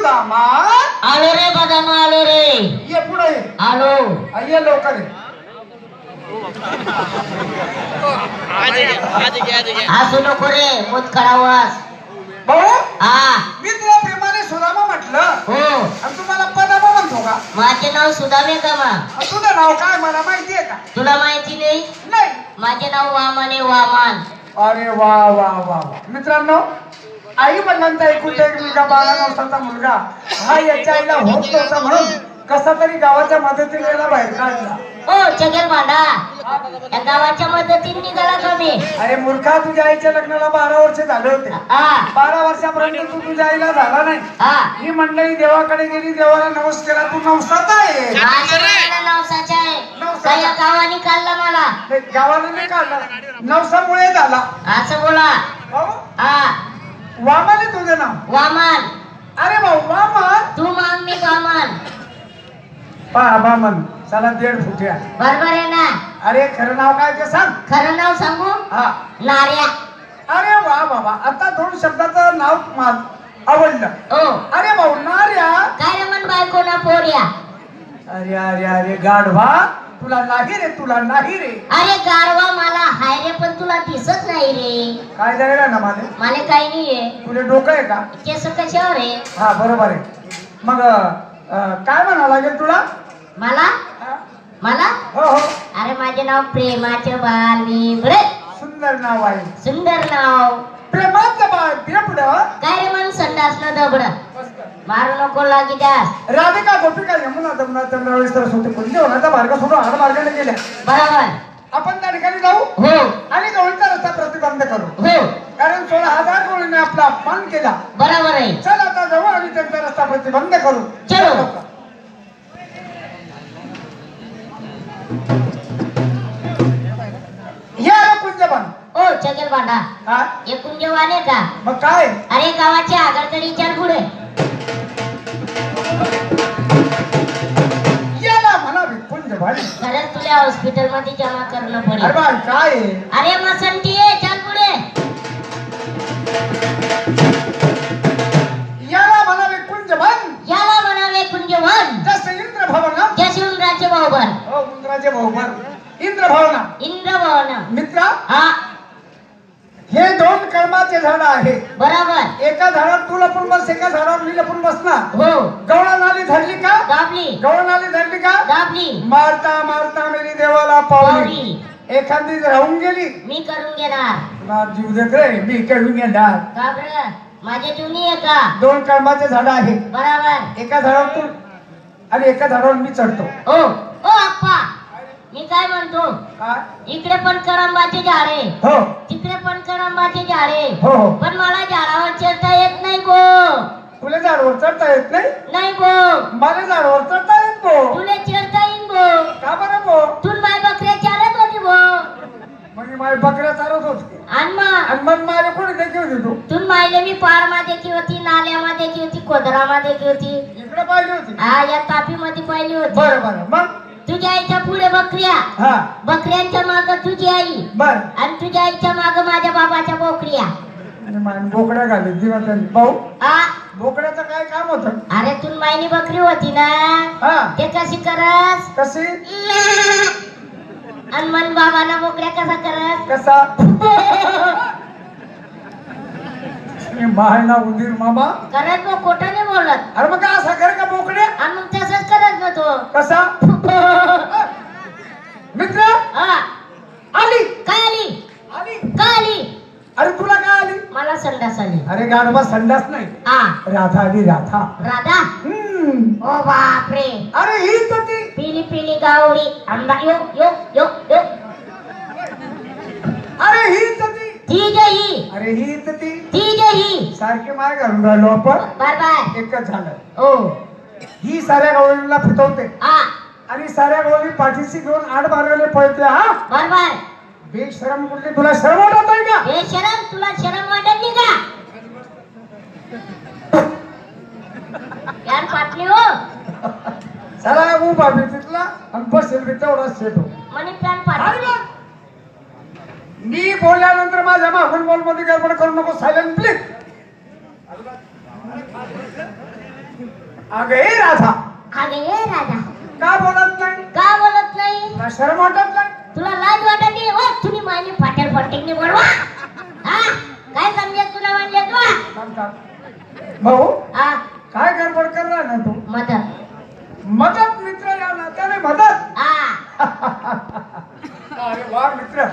सुदामा आलो रे बदाम आलो रे. ये पुढे आलो. ये लवकर हसू नको रे मुत करावास भाऊ हा. मी तुला प्रेमाने सुदामा म्हटलं. हो. आणि तुम्हाला पदामा म्हणतो का? माझे नाव सुदामे कमा आणि तुझं नाव काय मला माहितीये का? तुला माहिती नाही? नाही. माझे नाव वामन वामन. अरे वा वा वा वा. मित्रांनो आई वडिलांचा एकूण एक मुलगा बारा वर्षाचा मुलगा. हा याच्या आईला होत नव्हता म्हणून कसा तरी गावाच्या मदतीने याला बाहेर काढला. ओ या गावाच्या मदतीने निघाला कमी अरे मूर्खा तुझ्या आईच्या लग्नाला बारा वर्ष झाले होते. हा. बारा वर्षापर्यंत तू तुझ्या आईला झाला नाही. हा. ही मंडळी देवाकडे गेली देवाला नवस केला तू नवसाचा आहे. माझ्या नावाला नवसाचा आहे. काय या गावाने काढला मला. ते गावाला नाही काढला. नवसामुळे झाला. असं बोला. भाऊ हा. वामाने तुझं नाव? वामन. अरे भाऊ वामन? तू मान मी वामन. पहा वामन चला दीड फुट्या. बरोबर आहे ना? अरे खरं नाव काय ते सांग. खरं नाव सांगू? हा. नार्या. अरे वा बाबा आता दोन शब्दाचं नाव मा- आवडलं. ओ अरे भाऊ नार्या. काय रे मन बायको ना पोर्या? अरे अरे अरे गाढवा. तुला नाही रे तुला नाही रे. अरे गारवा मला हाय रे पण तुला दिसत नाही रे. काय जायला ना मला? मला काही नाहीये. तुला डोकं आहे का? केस कशावर आहे? हा बरोबर आहे. मग अं, काय म्हणावं लागेल तुला? मला? हा? मला? हो हो. अरे माझे नाव प्रेमाचे बाल बिबडे सुंदर नाव आहे. सुंदर नाव. प्रेमाचं बाळ बेपड काय रे मन संडास न दबड. मारू नको लागी जास राधिका गोपिका यमुना जमुना चंद्रावळी सरस्वती कुंज होण्याचा मार्ग सोडून आड मार्गाने गेल्या. बरोबर. आपण त्या ठिकाणी जाऊ हो. आणि गवळीचा रस्ता प्रतिबंध करू. हो. कारण सोळा हजार गवळीने आपला अपमान केला. बरोबर आहे. चल आता जाऊ आणि त्यांचा रस्ता प्रतिबंध करू. चलो. या कुंजबन ओ चगेल भांडा हा? हे कुंजवाने का? मग काय? अरे गावाच्या तुला हॉस्पिटलमध्ये जमा करणं अरे पडेल बा काय? आहे? अरे मसंती आहे चाल पुढे. याला म्हणावे कुंजबन याला म्हणावे कुंजवन. जसं इंद्र भवन जशिवराचे भाऊबन हो इंद्राचे बहुमान इंद्र भवना इंद्रभवन. मित्रा? हा. हे दोन कर्माचे झाड आहे बरोबर. एका झाडावर तू लपून बस एका झाडावर मी लपून बसणार. हो. गवळा नाली धरली का? दाबली गवळा नाली धरली का? दाबली मारता मारता मेरी देवाला पावली. एखादी राहून गेली. मी करून घेणार. तुला जीव देत रे मी कळून घेणार. घाबर माझे जुनी आहे का? दोन कर्माचे झाड आहे बरोबर. एका झाडावर तू आणि एका झाडावर मी चढतो. ओ ओ आप्पा. मी काय म्हणतो? काय? इकडे पण करंबाचे झाडे हो. तिकडे पण करंबाचे झाडे. हो हो. पण मला झाडावर चढता येत नाही गो. तुला झाडावर चढता येत नाही? नाही गो. मला झाडावर चढता येत भो तुला चढता येईन गो. का बरं भो तू माय बकऱ्या चारत होती गो. मग माझी बकऱ्या चालत होती. आणि मग? आणि मग माझ्या कोणी देखील होती तू? तू मायले मी पाळमध्ये की होती की होती कोदरामध्ये की होती. इकडे पाहिली होती? हा या तापीमध्ये पाहिली होती. बरं बरं. मग? तुझ्या आईच्या पुढे बकऱ्या. हा. बकऱ्यांच्या माग तुझी आई. बर. आणि तुझ्या आईच्या माग माझ्या बाबाच्या बोकड्या. आणि मान बोकड्या घाली दिवस भाऊ बोकड्याचं काय काम होतं? अरे तू मायनी बकरी होती ना? हा. ते कशी करस? कशी? आणि मन बाबाला बोकड्या कसा करस? कसा? मी महायना उंदीर मामा. करत मग खोटं नाही बोलत. अरे मग काय असा कर का बोकड्या? आणि मग तसंच करत ना तो कसा? मित्र? हा. आली. काय आली? आली. काय आली? अरे तुला काय आली? मला संडास आली. अरे गाडवा संडास नाही. हा. राधा आली राधा. राधा? हम्म. ओ बापरे. अरे हीच ती पिली पिली गावडी. आंबा यो यो यो यो. अरे हीच ती ती जे ही. अरे हीच ती ती जे ही. सारखी माय घालून राहिलो आपण. बार बार एकच झालं. ओ ही साऱ्या गवळीला फितवते हा. आणि साऱ्या गवळी पाठीशी घेऊन आड मार्गाने पळते हा? बार बार बेशरम कुठली? तुला शरम वाटत नाही का? हे शरम तुला शरम वाटत नाही का? यार पाटली हो. चला उभा मी तिथला. आणि बसेल मी तेवढा सेट हो. मनी प्लॅन पाटली. मी बोलल्यानंतर माझ्या मागून बोलमध्ये गडबड करू नको सायलेंट प्लीज अगं राधा. अगं राजा का बोलत नाही? का बोलत नाही? तुला शरम वाटत नाही? तुला लाज वाटत नाही? हो तुम्ही माझी फाटेल फटेकने बोलवा हा काय समजेल तुला म्हणले तू. भाऊ हा. काय गडबड करणार ना तू? मदत. मदत मित्र या नात्याने मदत. हा. अरे वा मित्र.